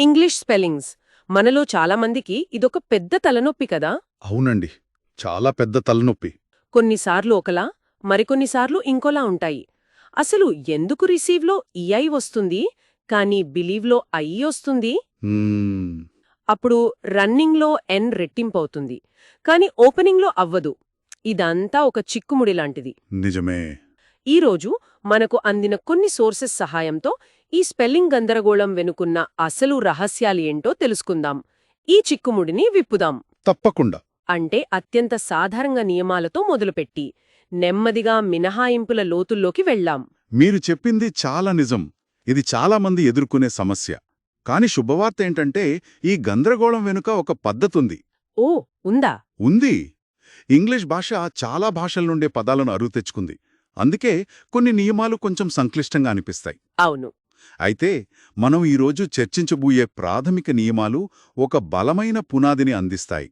English spellings. మనలో చాలామందికి ఇదొక పెద్ద తలనొప్పి కదా? అవునండి. చాలా పెద్ద తలనొప్పి. కొన్నిసార్లు ఒకలా మరికొన్నిసార్లు ఇంకోలా ఉంటాయి. అసలు ఎందుకు రిసీవ్లో ఈఐ వస్తుంది? కానీ బిలీవ్లో ఐ వస్తుంది? అప్పుడు రన్నింగ్లో ఎన్ రెట్టింపవుతుంది. కాని ఓపెనింగ్లో అవ్వదు. ఇదంతా ఒక చిక్కుముడి లాంటిది. నిజమే. ఈరోజు మనకు అందిన కొన్ని సోర్సెస్ సహాయంతో ఈ స్పెల్లింగ్ గందరగోళం వెనుకున్న అసలు రహస్యాలు ఏంటో తెలుసుకుందాం. ఈ చిక్కుముడిని విప్పుదాం. తప్పకుండా. అంటే అత్యంత సాధారణ నియమాలతో మొదలుపెట్టి నెమ్మదిగా మినహాయింపుల లోతుల్లోకి వెళ్ళాం. మీరు చెప్పింది చాలా నిజం. ఇది చాలా మంది ఎదుర్కొనే సమస్య. కాని శుభవార్త ఏంటంటే ఈ గందరగోళం వెనుక ఒక పద్ధతుంది. ఓ ఉందా? ఉంది. ఇంగ్లీష్ భాష చాలా భాషల నుండే పదాలను అరువు తెచ్చుకుంది. అందుకే కొన్ని నియమాలు కొంచెం సంక్లిష్టంగా అనిపిస్తాయి. అవును. అయితే మనం ఈరోజు చర్చించబోయే ప్రాథమిక నియమాలు ఒక బలమైన పునాదిని అందిస్తాయి.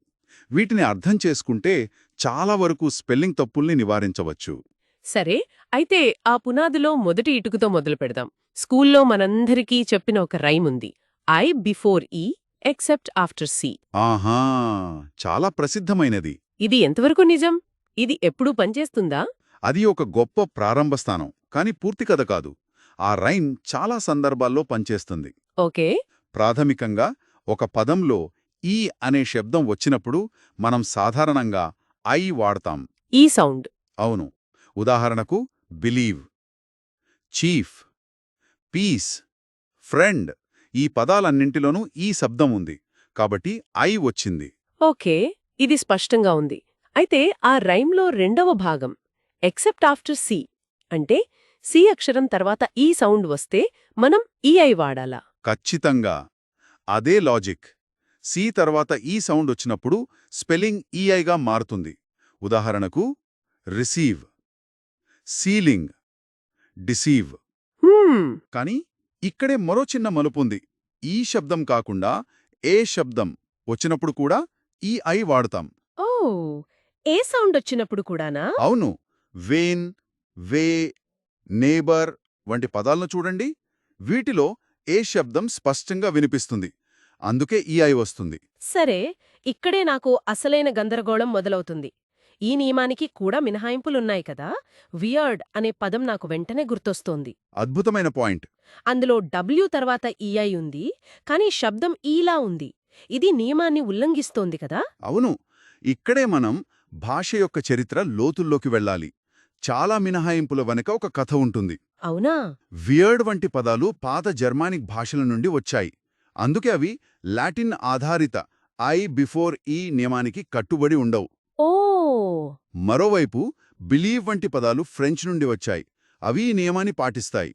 వీటిని అర్థం చేసుకుంటే చాలా వరకు స్పెల్లింగ్ తప్పుల్ని నివారించవచ్చు. సరే అయితే ఆ పునాదిలో మొదటి ఇటుకుతో మొదలు పెడదాం. స్కూల్లో మనందరికీ చెప్పిన ఒక రైమ్ ఉంది. I before E except after C. ఆహా! చాలా ప్రసిద్ధమైనది. ఇది ఎంతవరకు నిజం? ఇది ఎప్పుడూ పనిచేస్తుందా? అది ఒక గొప్ప ప్రారంభ స్థానం కాని పూర్తి కథ కాదు. ఆ రైమ్ చాలా సందర్భాల్లో పనిచేస్తుంది. ఓకే. ప్రాథమికంగా ఒక పదంలో ఈ అనే శబ్దం వచ్చినప్పుడు మనం సాధారణంగా ఐ వాడతాం. ఈ సౌండ్. అవును. ఉదాహరణకు బిలీవ్ చీఫ్ పీస్ ఫ్రెండ్ ఈ పదాలన్నింటిలోనూ ఈ శబ్దం ఉంది. కాబట్టి ఐ వచ్చింది. ఓకే. ఇది స్పష్టంగా ఉంది. అయితే ఆ రైమ్లో రెండవ భాగం ఎక్సెప్ట్ ఆఫ్టర్ సి అంటే సి అక్షరం తర్వాత ఈ సౌండ్ వస్తే మనం ఈఐ వాడాలా. ఖచ్చితంగా. అదే లాజిక్. సి తర్వాత ఈ సౌండ్ వచ్చినప్పుడు స్పెల్లింగ్ ఈఐగా మారుతుంది. ఉదాహరణకు రిసీవ్. సీలింగ్. డిసీవ్. కానీ ఇక్కడే మరో చిన్న మలుపుంది ఈ శబ్దం కాకుండా ఏ శబ్దం వచ్చినప్పుడు కూడా ఈ ఐ వాడతాం. ఓ! ఏ సౌండ్ వచ్చినప్పుడు కూడానా? అవును. వేన్ వే నేబర్ వంటి పదాలను చూడండి. వీటిలో ఏ శబ్దం స్పష్టంగా వినిపిస్తుంది. అందుకే ఈ ఐ వస్తుంది. సరే ఇక్కడే నాకు అసలైన గందరగోళం మొదలవుతుంది. ఈ నియమానికి కూడా మినహాయింపులున్నాయి కదా? వియర్డ్ అనే పదం నాకు వెంటనే గుర్తొస్తోంది. అద్భుతమైన పాయింట్. అందులో డబ్ల్యూ తర్వాత ఈఐ ఉంది కానీ శబ్దం ఈలా ఉంది. ఇది నియమాన్ని ఉల్లంఘిస్తోంది కదా? అవును. ఇక్కడే మనం భాష యొక్క చరిత్ర లోతుల్లోకి వెళ్ళాలి. చాలా మినహాయింపుల వెనక ఒక కథ ఉంటుంది. అవునా? వియర్డ్ వంటి పదాలు పాత జర్మానిక్ భాషల నుండి వచ్చాయి. అందుకే అవి లాటిన్ ఆధారిత ఐ బిఫోర్ ఈ నియమానికి కట్టుబడి ఉండవు. ఓ! మరోవైపు బిలీవ్ వంటి పదాలు ఫ్రెంచ్ నుండి వచ్చాయి. అవి ఈ నియమాన్ని పాటిస్తాయి.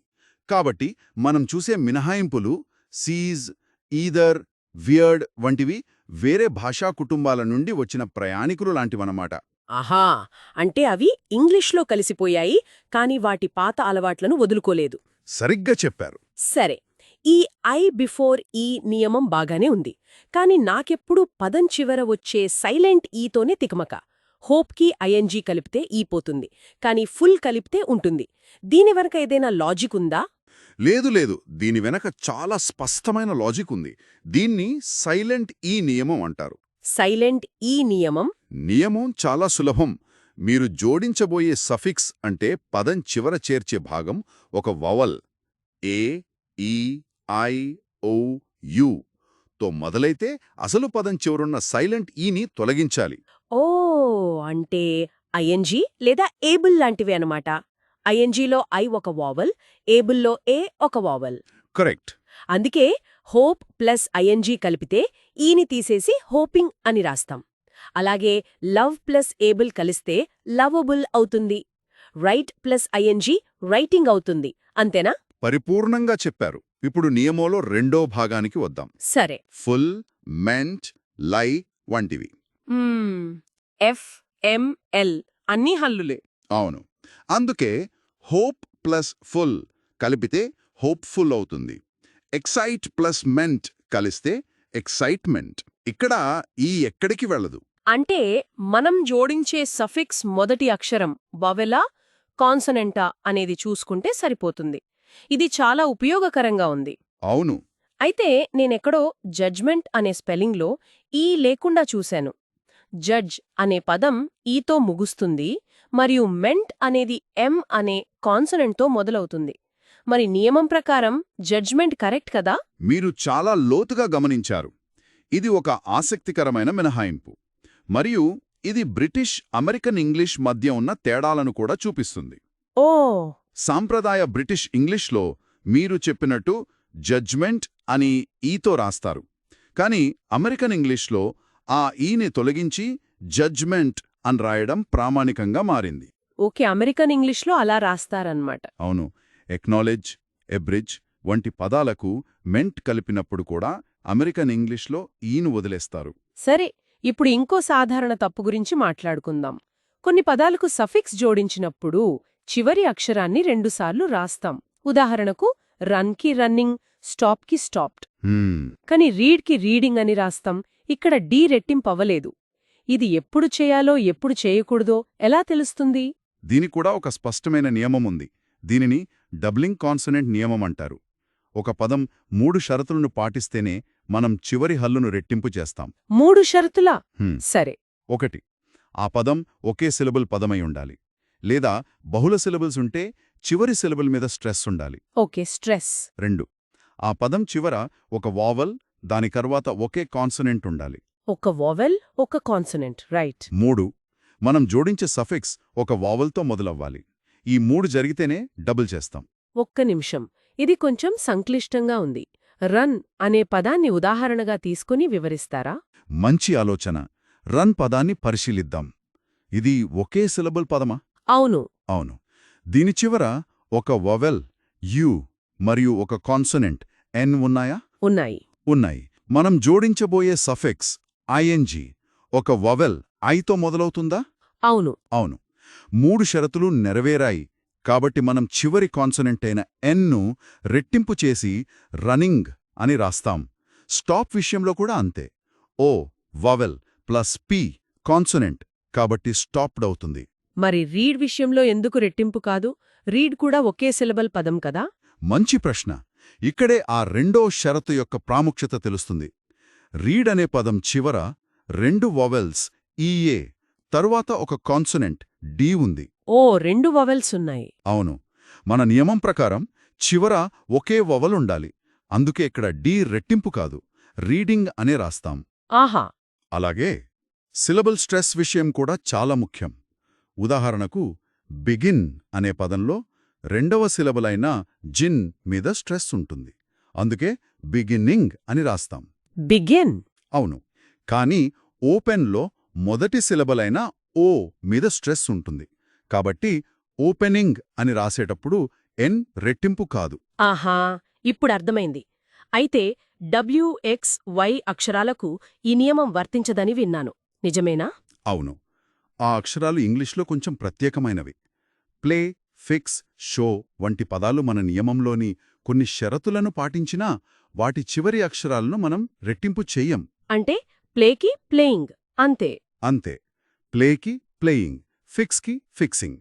కాబట్టి మనం చూసే మినహాయింపులు సీజ్ ఈదర్ వియర్డ్ వంటివి వేరే భాషా కుటుంబాల నుండి వచ్చిన ప్రయాణికులు లాంటివన్నమాట. ఆహా! అంటే అవి ఇంగ్లీష్లో కలిసిపోయాయి కాని వాటి పాత అలవాట్లను వదులుకోలేదు. సరిగ్గా చెప్పారు. సరే ఈ ఐ బిఫోర్ ఈ నియమం బాగానే ఉంది కాని నాకెప్పుడు పదం చివర వచ్చే సైలెంట్ ఈతోనే తికమక. హోప్కి ఐఎన్జీ కలిపితే ఈ పోతుంది కాని ఫుల్ కలిపితే ఉంటుంది. దీని వెనక ఏదైనా లాజిక్ ఉందా? లేదు లేదు. దీని వెనక చాలా స్పష్టమైన లాజిక్ ఉంది. దీన్ని సైలెంట్ ఈ నియమం అంటారు. సైలెంట్ ఈ నియమం. నియమం చాలా సులభం. మీరు జోడించబోయే సఫిక్స్ అంటే పదం చివర చేర్చే భాగం ఒక వవల్. ఏ ఈ ఐ ఓ యు. తో మొదలైతే అసలు పదం చివరున్న సైలెంట్ ఈని తొలగించాలి. ఓ అంటే ఐఎన్జీ లేదా ఏబుల్ లాంటివి అనమాట ఐఎన్జీలో ఐ ఒక వావల్ ఏబుల్లో ఏ ఒక వావల్. కరెక్ట్. అందుకే హోప్ ప్లస్ ఐఎన్జీ కలిపితే ఈని తీసేసి హోపింగ్ అని రాస్తాం. అలాగే లవ్ ప్లస్ ఏబుల్ కలిస్తే లవబుల్ అవుతుంది. రైట్ ప్లస్ ఐఎన్జీ రైటింగ్ అవుతుంది. అంతేనా? పరిపూర్ణంగా చెప్పారు. ఇప్పుడు నియమంలో రెండో భాగానికి వద్దాం. సరే. ఫుల్ మెంట్ లై వంటివి. ఎఫ్ ఎం ఎల్ అన్ని హల్లులే. అవును. అందుకే హోప్ ప్లస్ ఫుల్ కలిపితే హోప్ఫుల్ అవుతుంది. ఎక్సైట్ ప్లస్ మెంట్ కలిస్తే ఎక్సైట్మెంట్ ఇక్కడ ఈ ఎక్కడికి వెళ్ళదు. అంటే మనం జోడించే సఫిక్స్ మొదటి అక్షరం వవెలా కాన్సనెంటా అనేది చూసుకుంటే సరిపోతుంది. ఇది చాలా ఉపయోగకరంగా ఉంది. అవును. అయితే నేనెక్కడో జడ్జ్మెంట్ అనే స్పెల్లింగ్లో ఈ లేకుండా చూశాను. జడ్జ్ అనే పదం ఈతో ముగుస్తుంది మరియు మెంట్ అనేది ఎం అనే కాన్సనెంట్తో మొదలవుతుంది. మరి నియమం ప్రకారం జడ్జ్మెంట్ కరెక్ట్ కదా? మీరు చాలా లోతుగా గమనించారు. ఇది ఒక ఆసక్తికరమైన మినహాయింపు. మరియు ఇది బ్రిటిష్ అమెరికన్ ఇంగ్లీష్ మధ్య ఉన్న తేడాలను కూడా చూపిస్తుంది. ఓ! సాంప్రదాయ బ్రిటిష్ ఇంగ్లీష్లో మీరు చెప్పినట్టు జడ్జ్మెంట్ అని ఈతో రాస్తారు. కానీ అమెరికన్ ఇంగ్లీష్లో ఆ ఈని తొలగించి జడ్జ్మెంట్ అని రాయడం ప్రామాణికంగా మారింది. ఓకే అమెరికన్ ఇంగ్లీష్లో అలా రాస్తారన్నమాట. అవును. ఎక్నాలెడ్జ్ ఎబ్రిడ్జ్ వంటి పదాలకు మెంట్ కలిపినప్పుడు కూడా అమెరికన్ ఇంగ్లీష్లో ఈను వదిలేస్తారు. సరే ఇప్పుడు ఇంకో సాధారణ తప్పు గురించి మాట్లాడుకుందాం. కొన్ని పదాలకు సఫిక్స్ జోడించినప్పుడు చివరి అక్షరాన్ని రెండుసార్లు రాస్తాం. ఉదాహరణకు రన్కి రన్నింగ్ స్టాప్కి స్టాప్డ్. కానీ రీడ్కి రీడింగ్ అని రాస్తాం. ఇక్కడ డీ రెట్టింపవ్వలేదు ఇది ఎప్పుడు చేయాలో ఎప్పుడు చేయకూడదో ఎలా తెలుస్తుంది? దీనికి కూడా ఒక స్పష్టమైన నియమం ఉంది. దీనిని డబ్లింగ్ కాన్సనెంట్ నియమం అంటారు ఒక పదం మూడు షరతులను పాటిస్తేనే మనం చివరి హల్లును రెట్టింపు చేస్తాం. మూడు షరతులా? సరే. ఒకటి ఆ పదం ఒకే సిలబుల్ పదమై ఉండాలి. లేదా బహుళ సిలబుల్స్ ఉంటే చివరి సిలబుల్ మీద స్ట్రెస్ ఉండాలి. Okay stress. రెండు ఆ పదం చివర ఒక వావల్ దాని తర్వాత ఒకే కాన్సనెంట్ ఉండాలి. ఒక వోవెల్ ఒక కాన్సనెంట్. రైట్. మూడు మనం జోడించే సఫిక్స్ ఒక వావల్తో మొదలవ్వాలి. ఈ మూడు జరిగితేనే డబుల్ చేస్తాం. ఒక్క నిమిషం. ఇది కొంచెం సంక్లిష్టంగా ఉంది. రన్ అనే పదాన్ని ఉదాహరణగా తీసుకుని వివరిస్తారా? మంచి ఆలోచన. రన్ పదాన్ని పరిశీలిద్దాం. ఇది ఒకే సిలబుల్ పదమా? అవును. అవును. దీని చివర ఒక వవెల్ యు మరియు ఒక కాన్సనెంట్ ఎన్ ఉన్నాయా? ఉన్నాయి. ఉన్నాయి. మనం జోడించబోయే సఫిక్స్ ఐఎన్జి ఒక వవెల్ ఐతో మొదలవుతుందా? అవును. అవును. మూడు షరతులు నెరవేరాయి. కాబట్టి మనం చివరి కాన్సనెంట్ అయిన ఎన్ను రెట్టింపు చేసి రన్నింగ్ అని రాస్తాం. స్టాప్ విషయంలో కూడా అంతే. O vowel plus P consonant కాబట్టి స్టాప్డ్ అవుతుంది. మరి రీడ్ విషయంలో ఎందుకు రెట్టింపు కాదు? రీడ్ కూడా ఒకే సిలబల్ పదం కదా? మంచి ప్రశ్న. ఇక్కడే ఆ రెండో షరతు యొక్క ప్రాముఖ్యత తెలుస్తుంది. రీడ్ అనే పదం చివర రెండు వవెల్స్ ఈఏ తరువాత ఒక కాన్సనెంట్ డి ఉంది. ఓ రెండు వవెల్స్ ఉన్నాయి. అవును. మన నియమం ప్రకారం చివర ఒకే వవల్ ఉండాలి. అందుకే ఇక్కడ డి రెట్టింపు కాదు రీడింగ్ అనే రాస్తాం. ఆహా. అలాగే సిలబుల్ స్ట్రెస్ విషయం కూడా చాలా ముఖ్యం. ఉదాహరణకు బిగిన్ అనే పదంలో రెండవ సిలబుల్ అయిన జిన్ మీద స్ట్రెస్ ఉంటుంది. అందుకే బిగిన్నింగ్ అని రాస్తాం. బిగిన్? అవును. కానీ ఓపెన్లో మొదటి సిలబల్ అయిన ఓ మీద స్ట్రెస్ ఉంటుంది. కాబట్టి ఓపెనింగ్ అని రాసేటప్పుడు ఎన్ రెట్టింపు కాదు. ఆహా! ఇప్పుడు అర్థమైంది. అయితే డబ్ల్యూఎక్స్ వై అక్షరాలకు ఈ నియమం వర్తించదని విన్నాను. నిజమేనా? అవును. ఆ అక్షరాలు ఇంగ్లీష్లో కొంచెం ప్రత్యేకమైనవి. ప్లే ఫిక్స్ షో వంటి పదాలు మన నియమంలోని కొన్ని షరతులను పాటించినా వాటి చివరి అక్షరాలను మనం రెట్టింపు చెయ్యం. అంటే ప్లేకి ప్లేయింగ్ అంతే. అంతే. ప్లేకి ప్లేయింగ్ ఫిక్స్కి ఫిక్సింగ్.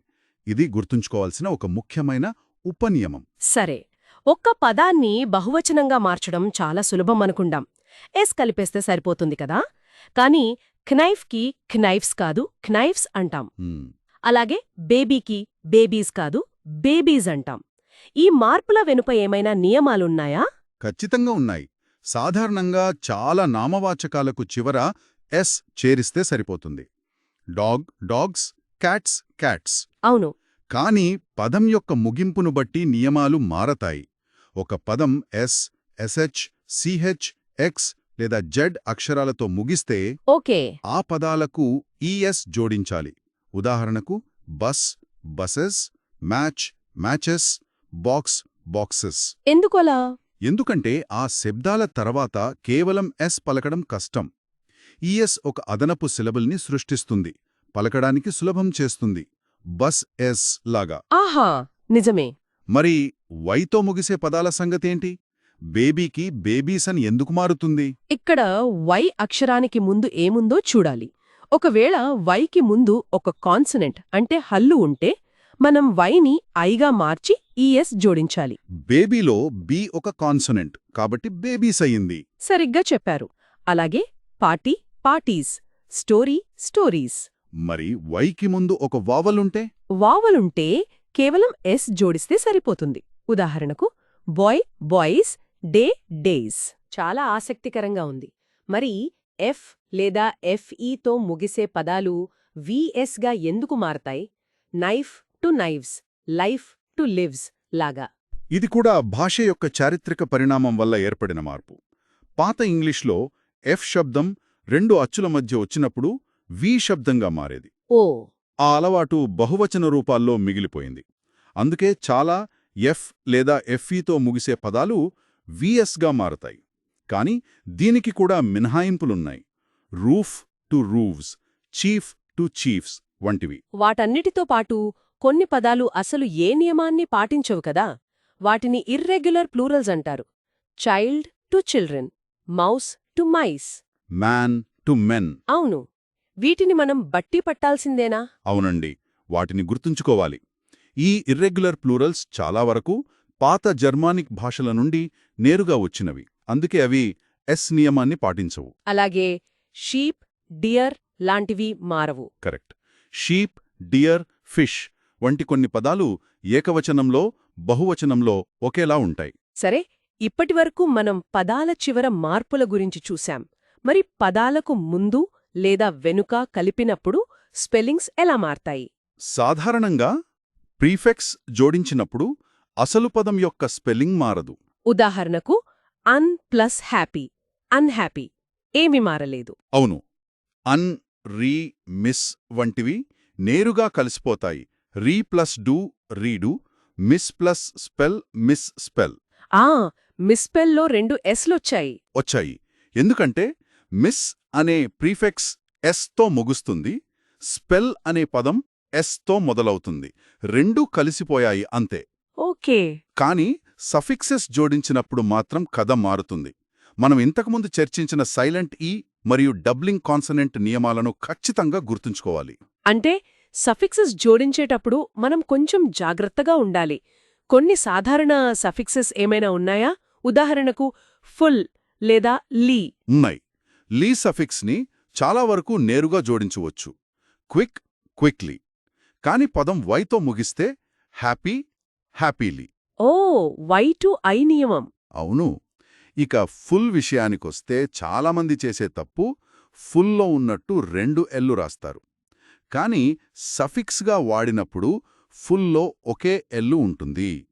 ఇది గుర్తుంచుకోవాల్సిన ఒక ముఖ్యమైన ఉపనియమం. సరే. ఒక్క పదాన్ని బహువచనంగా మార్చడం చాలా సులభం అనుకుందాం. ఎస్ కలిపేస్తే సరిపోతుంది కదా? కానీ క్నైఫ్కి క్నైఫ్స్ కాదు క్నైఫ్స్ అంటాం. అలాగే బేబీకి బేబీస్ కాదు బేబీస్ అంటాం. ఈ మార్పుల వెనుక ఏమైనా నియమాలున్నాయా? ఖచ్చితంగా ఉన్నాయి. సాధారణంగా చాలా నామవాచకాలకు చివర ఎస్ చేరిస్తే సరిపోతుంది. డాగ్ డాగ్స్ క్యాట్స్ క్యాట్స్ అవును. కానీ పదం యొక్క ముగింపును బట్టి నియమాలు మారతాయి. ఒక పదం ఎస్ ఎస్హెచ్ సిహెచ్ ఎక్స్ లేదా జెడ్ అక్షరాలతో ముగిస్తే ఓకే. ఆ పదాలకు ఈఎస్ జోడించాలి. ఉదాహరణకు bus buses match matches box boxes ఎందుకలా? ఎందుకంటే ఆ శబ్దాల తర్వాత కేవలం ఎస్ పలకడం కష్టం. ఈఎస్ ఒక అదనపు సిలబుల్ని సృష్టిస్తుంది పలకడానికి సులభం చేస్తుంది. బస్ ఎస్ లాగా. ఆహా! నిజమే. మరి వైతో ముగిసే పదాల సంగతేంటి? బేబీకి బేబీస్ అని ఎందుకు మారుతుంది? ఇక్కడ వై అక్షరానికి ముందు ఏముందో చూడాలి. ఒకవేళ వైకి ముందు ఒక కాన్సనెంట్ అంటే హల్లు ఉంటే మనం వైని ఐగా మార్చి ఈఎస్ జోడించాలి. బేబీలో బి ఒక కాన్సనెంట్ కాబట్టి బేబీస్ అయ్యింది. సరిగ్గా చెప్పారు. అలాగే పార్టీ పార్టీస్ స్టోరీ స్టోరీస్. మరి వైకి ముందు ఒక వావలుంటే? వావలుంటే కేవలం ఎస్ జోడిస్తే సరిపోతుంది. ఉదాహరణకు బాయ్ బాయ్స్ డే డేస్. చాలా ఆసక్తికరంగా ఉంది. మరి ఎఫ్ లేదా ఎఫ్ఈతో ముగిసే పదాలు విఎస్గా ఎందుకు మారతాయి? Knife to knives life to lives లాగా. ఇది కూడా భాష యొక్క చారిత్రక పరిణామం వల్ల ఏర్పడిన మార్పు. పాత ఇంగ్లీష్లో ఎఫ్ శబ్దం రెండు అచ్చుల మధ్య వచ్చినప్పుడు వి శబ్దంగా మారేది. ఓ. ఆ అలవాటు బహువచన రూపాల్లో మిగిలిపోయింది. అందుకే చాలా ఎఫ్ లేదా ఎఫ్ఈతో ముగిసే పదాలు విఎస్గా మారతాయి. కాని దీనికి కూడా మినహాయింపులున్నాయి. Roof to rooves chief to chiefs వంటివి. వాటన్నిటితో పాటు కొన్ని పదాలు అసలు ఏ నియమాన్ని పాటించవు కదా? వాటిని ఇర్రెగ్యులర్ ప్లూరల్స్ అంటారు. Child to children mouse to mice. Man to men అవును. వీటిని మనం బట్టి పట్టాల్సిందేనా? అవునండి. వాటిని గుర్తుంచుకోవాలి. ఈ ఇర్రెగ్యులర్ ప్లూరల్స్ చాలా వరకు పాత జర్మానిక్ భాషల నుండి నేరుగా వచ్చినవి. అందుకే అవి ఎస్ నియమాన్ని పాటించవు. అలాగే షీప్ డియర్ లాంటివి మారవు. కరెక్ట్ షీప్ డియర్ ఫిష్ వంటి కొన్ని పదాలు ఏకవచనంలో బహువచనంలో ఒకేలా ఉంటాయి. సరే ఇప్పటివరకు మనం పదాల చివర మార్పుల గురించి చూశాం. మరి పదాలకు ముందు లేదా వెనుక కలిపినప్పుడు స్పెల్లింగ్స్ ఎలా మారతాయి? సాధారణంగా ప్రీఫెక్స్ జోడించినప్పుడు అసలు పదం యొక్క స్పెల్లింగ్ మారదు. ఉదాహరణకు అన్ ప్లస్ హ్యాపీ. అన్హ్యాపీ ఏమి మారలేదు. అవును. అన్ రీ మిస్ వంటివి నేరుగా కలిసిపోతాయి. Re plus do redo mis plus spell misspell. ఆ! మిస్పెల్లో రెండు ఎస్లొచ్చాయి. వచ్చాయి. ఎందుకంటే మిస్ అనే ప్రీఫెక్స్ ఎస్తో ముగుస్తుంది స్పెల్ అనే పదం ఎస్తో మొదలవుతుంది. రెండూ కలిసిపోయాయి అంతే. ఓకే. కాని సఫిక్సెస్ జోడించినప్పుడు మాత్రం కథ మారుతుంది. మనం ఇంతకుముందు చర్చించిన సైలెంట్ ఈ మరియు డబ్లింగ్ కాన్సనెంట్ నియమాలను ఖచ్చితంగా గుర్తుంచుకోవాలి. అంటే సఫిక్సెస్ జోడించేటప్పుడు మనం కొంచెం జాగ్రత్తగా ఉండాలి. కొన్ని సాధారణ సఫిక్సెస్ ఏమైనా ఉన్నాయా? ఉదాహరణకు ఫుల్ లేదా లీ. ఉన్నాయి. లీ సఫిక్స్ని చాలా వరకు నేరుగా జోడించవచ్చు. Quick quickly. కాని పదం వైతో ముగిస్తే హ్యాపీ హ్యాపీలీ. ఓ వై టు ఐ నియమం. అవును. ఇక ఫుల్ విషయానికొస్తే చాలామంది చేసే తప్పు ఫుల్లో ఉన్నట్టు రెండు ఎల్లు రాస్తారు. కాని సఫిక్స్గా వాడినప్పుడు ఫుల్లో ఒకే ఎల్లు ఉంటుంది.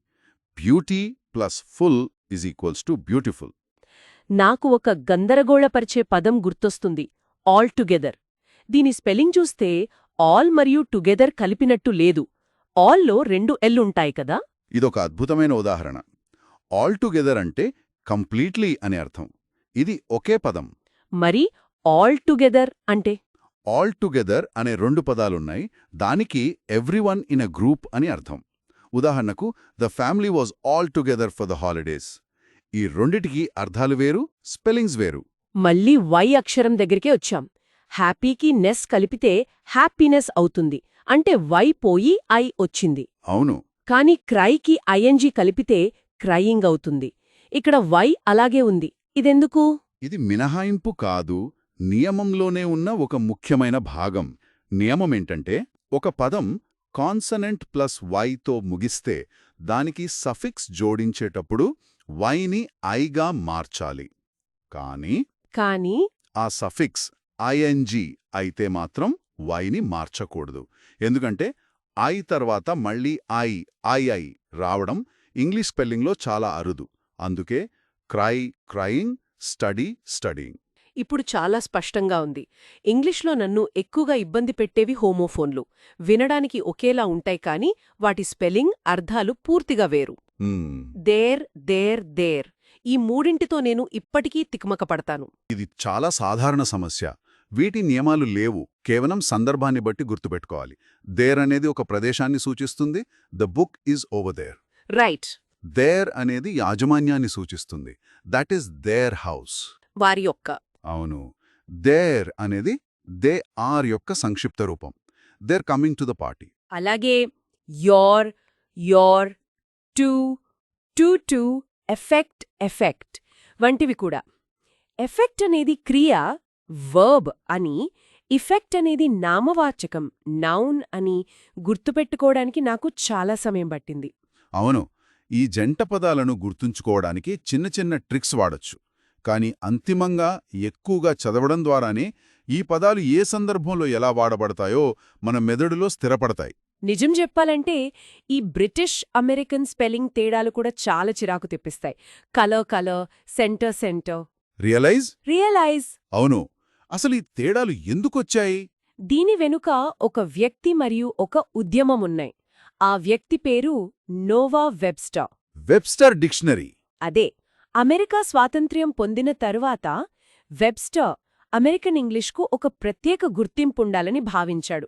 Beauty plus full is equals to beautiful. నాకు ఒక గందరగోళపరిచే పదం గుర్తొస్తుంది ఆల్ టుగెదర్ దీని స్పెల్లింగ్ చూస్తే ఆల్ మరియు టుగెదర్ కలిపినట్టు లేదు. ఆల్లో రెండు ఎల్లుంటాయి కదా? ఇదొక అద్భుతమైన ఉదాహరణ. ఆల్ టుగెదర్ అంటే కంప్లీట్లీ అనే అర్థం. ఇది ఒకే పదం. మరి ఆల్ టుగెదర్ అంటే? ఆల్ టుగెదర్ అనే రెండు పదాలున్నాయి. దానికి ఎవ్రీవన్ ఇన్ అ గ్రూప్ అని అర్థం. ఉదాహరణకు the family was all together for the holidays ఈ రెండిటికి అర్థాలు వేరు స్పెల్లింగ్స్ వేరు. మళ్ళీ వై అక్షరం దగ్గరికే వచ్చాం. హ్యాపీకి నెస్ కలిపితే హ్యాపీనెస్ అవుతుంది. అంటే వై పోయి ఐ వచ్చింది. అవును. కాని క్రైకి ఐఎన్జీ కలిపితే క్రయింగ్ అవుతుంది. ఇక్కడ వై అలాగే ఉంది. ఇదెందుకు? ఇది మినహాయింపు కాదు నియమంలోనే ఉన్న ఒక ముఖ్యమైన భాగం. నియమమేంటంటే ఒక పదం కాన్సనెంట్ ప్లస్ వైతో ముగిస్తే దానికి సఫిక్స్ జోడించేటప్పుడు వైని ఐగా మార్చాలి. కానీ కాని ఆ సఫిక్స్ ఐఎన్జీ అయితే మాత్రం వైని మార్చకూడదు. ఎందుకంటే ఐ తర్వాత మళ్ళీ ఐ ఐఐ రావడం ఇంగ్లీష్ స్పెల్లింగ్లో చాలా అరుదు. అందుకే క్రై క్రయింగ్ స్టడీ స్టడీయింగ్. ఇప్పుడు చాలా స్పష్టంగా ఉంది. ఇంగ్లీష్లో నన్ను ఎక్కువగా ఇబ్బంది పెట్టేవి హోమోఫోన్లు. వినడానికి ఒకేలా ఉంటాయి కాని వాటి స్పెల్లింగ్ అర్థాలు పూర్తిగా వేరు. There their they're. ఈ మూడింటితో నేను ఇప్పటికీ తికమక పడతాను ఇది చాలా సాధారణ సమస్య. వీటి నియమాలు లేవు. కేవలం సందర్భాన్ని బట్టి గుర్తుపెట్టుకోవాలి. దేర్ అనేది ఒక ప్రదేశాన్ని సూచిస్తుంది. The book is over there. Right. Their అనేది యాజమాన్యాన్ని సూచిస్తుంది. That is their house. వారి యొక్క. అవును. దేర్ అనేది దే ఆర్ యొక్క సంక్షిప్త రూపం. They're coming to the party. అలాగే your you're to too two affect effect వంటివి కూడా. ఎఫెక్ట్ అనేది క్రియ వర్బ్ అని ఇఫెక్ట్ అనేది నామవాచకం నౌన్ అని గుర్తుపెట్టుకోవడానికి నాకు చాలా సమయం పట్టింది. అవును ఈ జంట పదాలను గుర్తుంచుకోవడానికి చిన్న చిన్న ట్రిక్స్ వాడొచ్చు. కానీ అంతిమంగా ఎక్కువగా చదవడం ద్వారానే ఈ పదాలు ఏ సందర్భంలో ఎలా వాడబడతాయో మన మెదడులో స్థిరపడతాయి. నిజం చెప్పాలంటే ఈ బ్రిటిష్ అమెరికన్ స్పెల్లింగ్ తేడాలు కూడా చాలా చిరాకు తెప్పిస్తాయి. Colour color centre center. Realise? Realize. అవును. అసలు ఈ తేడాలు ఎందుకొచ్చాయి? దీని వెనుక ఒక వ్యక్తి మరియు ఒక ఉద్యమం ఉన్నాయి ఆ వ్యక్తి పేరు నోవా వెబ్స్టర్. Webster dictionary. అదే. అమెరికా స్వాతంత్ర్యం పొందిన తరువాత వెబ్స్టర్ అమెరికన్ ఇంగ్లీష్కు ఒక ప్రత్యేక గుర్తింపుండాలని భావించాడు.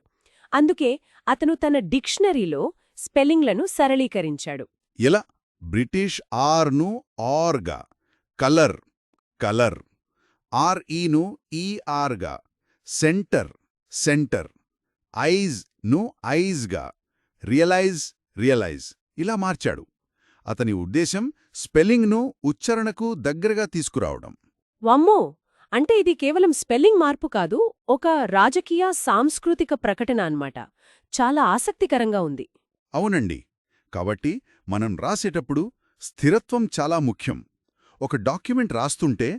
అందుకే అతను తన డిక్షనరీలో స్పెల్లింగ్లను సరళీకరించాడు. ఇలా బ్రిటిష్ ఆర్ను ఆర్గా. Colour color. ఆర్ఈను ఈఆర్గా. Centre center. ఐజ్ను ఐజ్గా. Realise realize. ఇలా మార్చాడు. అతని ఉద్దేశం స్పెల్లింగ్ను ఉచ్చారణకు దగ్గరగా తీసుకురావడం. వమ్మో! అంటే ఇది కేవలం స్పెల్లింగ్ మార్పు కాదు ఒక రాజకీయ సాంస్కృతిక ప్రకటన అన్నమాట. చాలా ఆసక్తికరంగా ఉంది. అవునండి. కాబట్టి మనం రాసేటప్పుడు స్థిరత్వం చాలా ముఖ్యం. ఒక డాక్యుమెంట్ రాస్తుంటే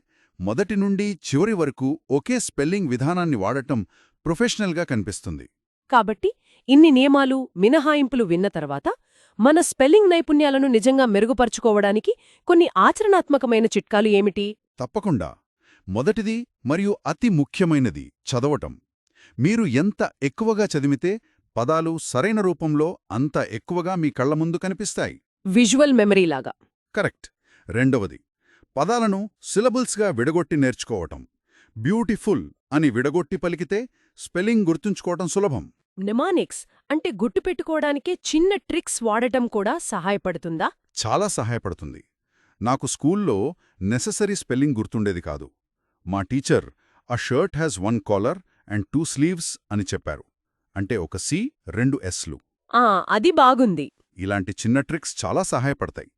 మొదటి నుండి చివరి వరకు ఒకే స్పెల్లింగ్ విధానాన్ని వాడటం ప్రొఫెషనల్గా కనిపిస్తుంది. కాబట్టి ఇన్ని నియమాలు మినహాయింపులు విన్న తర్వాత మన స్పెల్లింగ్ నైపుణ్యాలను నిజంగా మెరుగుపరుచుకోవడానికి కొన్ని ఆచరణాత్మకమైన చిట్కాలు ఏమిటి? తప్పకుండా. మొదటిది మరియు అతి ముఖ్యమైనది చదవటం. మీరు ఎంత ఎక్కువగా చదివితే పదాలు సరైన రూపంలో అంత ఎక్కువగా మీ కళ్ళ ముందు కనిపిస్తాయి. విజువల్ మెమరీ లాగా. కరెక్ట్. రెండవది పదాలను సిలబుల్స్గా విడగొట్టి నేర్చుకోవటం. బ్యూటిఫుల్ అని విడగొట్టి పలికితే స్పెల్లింగ్ గుర్తుంచుకోవటం సులభం. నిమానిక్స్ అంటే గుర్తుపెట్టుకోవడానికే చిన్న ట్రిక్స్ వాడటం కూడా సహాయపడుతుందా? చాలా సహాయపడుతుంది. నాకు స్కూల్లో నెససరీ స్పెల్లింగ్ గుర్తుండేది కాదు. మా టీచర్ ఆ shirt has one collar and two sleeves అని చెప్పారు. అంటే ఒక సి రెండు ఎస్లు. ఆ అది బాగుంది. ఇలాంటి చిన్న ట్రిక్స్ చాలా సహాయపడతాయి.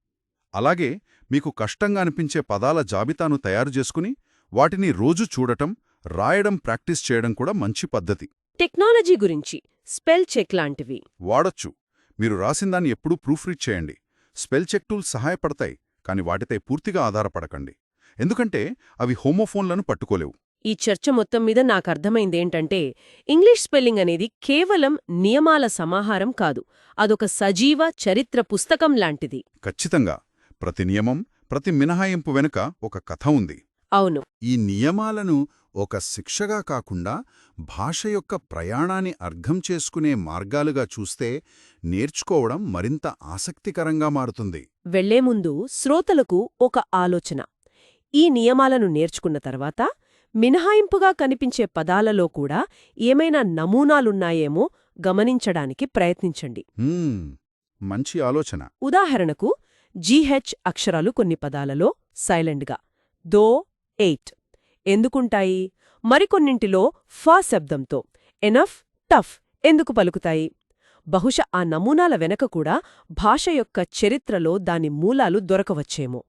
అలాగే మీకు కష్టంగా అనిపించే పదాల జాబితాను తయారు చేసుకుని వాటిని రోజు చూడటం రాయడం ప్రాక్టీస్ చేయడం కూడా మంచి పద్ధతి. టెక్నాలజీ గురించి స్పెల్ చెక్ లాంటివి. వాడొచ్చు. మీరు రాసిందాన్ని ఎప్పుడూ ప్రూఫ్ రీడ్ చేయండి. స్పెల్ చెక్ టూల్స్ సహాయపడతాయి కాని వాటిపై పూర్తిగా ఆధారపడకండి. ఎందుకంటే అవి హోమోఫోన్లను పట్టుకోలేవు. ఈ చర్చ మొత్తం మీద నాకు అర్థమైందేంటంటే ఇంగ్లీష్ స్పెల్లింగ్ అనేది కేవలం నియమాల సమాహారం కాదు అదొక సజీవ చరిత్ర పుస్తకం లాంటిది. ఖచ్చితంగా. ప్రతి నియమం ప్రతి మినహాయింపు వెనుక ఒక కథ ఉంది. అవును. ఈ నియమాలను ఒక శిక్షగా కాకుండా భాష యొక్క ప్రయాణాన్ని అర్థం చేసుకునే మార్గాలుగా చూస్తే నేర్చుకోవడం మరింత ఆసక్తికరంగా మారుతుంది. వెళ్ళే ముందు శ్రోతలకు ఒక ఆలోచన. ఈ నియమాలను నేర్చుకున్న తర్వాత మినహాయింపుగా కనిపించే పదాలలో కూడా ఏమైనా నమూనాలున్నాయేమో గమనించడానికి ప్రయత్నించండి. మంచి ఆలోచన. ఉదాహరణకు జీహెచ్ అక్షరాలు కొన్ని పదాలలో సైలెంట్గా దో ఎయిట్ ఎందుకుంటాయి? మరికొన్నింటిలో ఫా శబ్దంతో ఎనఫ్ టఫ్ ఎందుకు పలుకుతాయి? బహుశా ఆ నమూనాల వెనక కూడా భాష యొక్క చరిత్రలో దాని మూలాలు దొరకవచ్చేమో.